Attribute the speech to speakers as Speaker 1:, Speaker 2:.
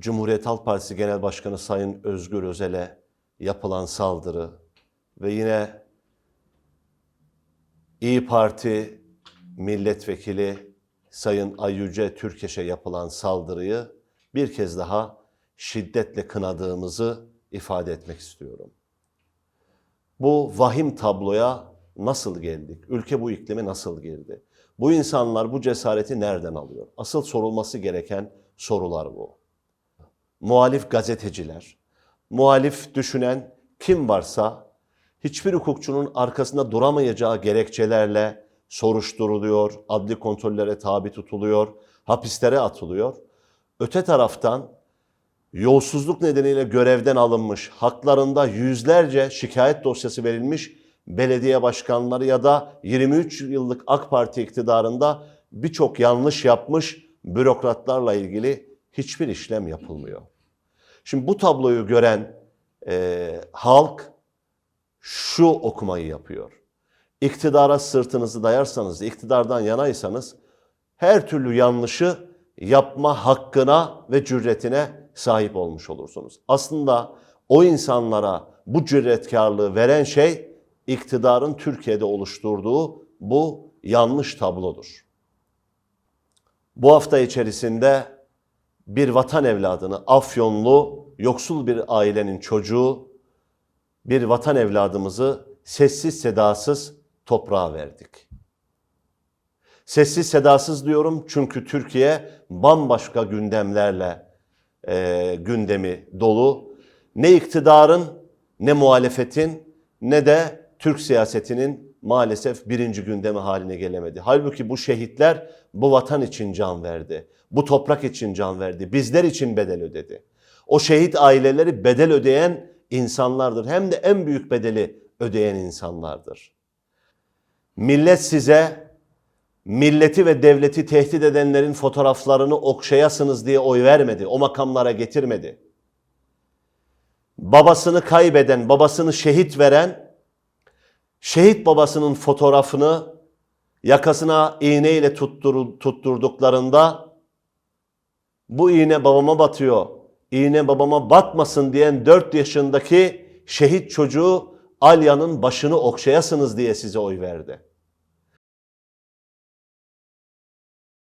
Speaker 1: Cumhuriyet Halk Partisi Genel Başkanı Sayın Özgür Özel'e yapılan saldırı ve yine İyi Parti milletvekili Sayın Ayyüce Türkeş'e yapılan saldırıyı bir kez daha şiddetle kınadığımızı ifade etmek istiyorum. Bu vahim tabloya nasıl geldik? Ülke bu iklime nasıl girdi? Bu insanlar bu cesareti nereden alıyor? Asıl sorulması gereken sorular bu. Muhalif gazeteciler, muhalif düşünen kim varsa hiçbir hukukçunun arkasında duramayacağı gerekçelerle soruşturuluyor, adli kontrollere tabi tutuluyor, hapislere atılıyor. Öte taraftan yolsuzluk nedeniyle görevden alınmış, haklarında yüzlerce şikayet dosyası verilmiş belediye başkanları ya da 23 yıllık AK Parti iktidarında birçok yanlış yapmış bürokratlarla ilgili hiçbir işlem yapılmıyor. Şimdi bu tabloyu gören e, halk şu okumayı yapıyor. İktidara sırtınızı dayarsanız, iktidardan yanaysanız her türlü yanlışı yapma hakkına ve cüretine sahip olmuş olursunuz. Aslında o insanlara bu cüretkarlığı veren şey iktidarın Türkiye'de oluşturduğu bu yanlış tablodur. Bu hafta içerisinde bir vatan evladını, Afyonlu, yoksul bir ailenin çocuğu, bir vatan evladımızı sessiz sedasız toprağa verdik. Sessiz sedasız diyorum çünkü Türkiye bambaşka gündemlerle e, gündemi dolu. Ne iktidarın, ne muhalefetin, ne de Türk siyasetinin maalesef birinci gündemi haline gelemedi. Halbuki bu şehitler bu vatan için can verdi. Bu toprak için can verdi. Bizler için bedel ödedi. O şehit aileleri bedel ödeyen insanlardır. Hem de en büyük bedeli ödeyen insanlardır. Millet size milleti ve devleti tehdit edenlerin fotoğraflarını okşayasınız diye oy vermedi. O makamlara getirmedi. Babasını kaybeden, babasını şehit veren, şehit babasının fotoğrafını yakasına iğneyle tuttur, tutturduklarında bu iğne babama batıyor, iğne babama batmasın diyen 4 yaşındaki şehit çocuğu Alya'nın başını okşayasınız diye size oy verdi.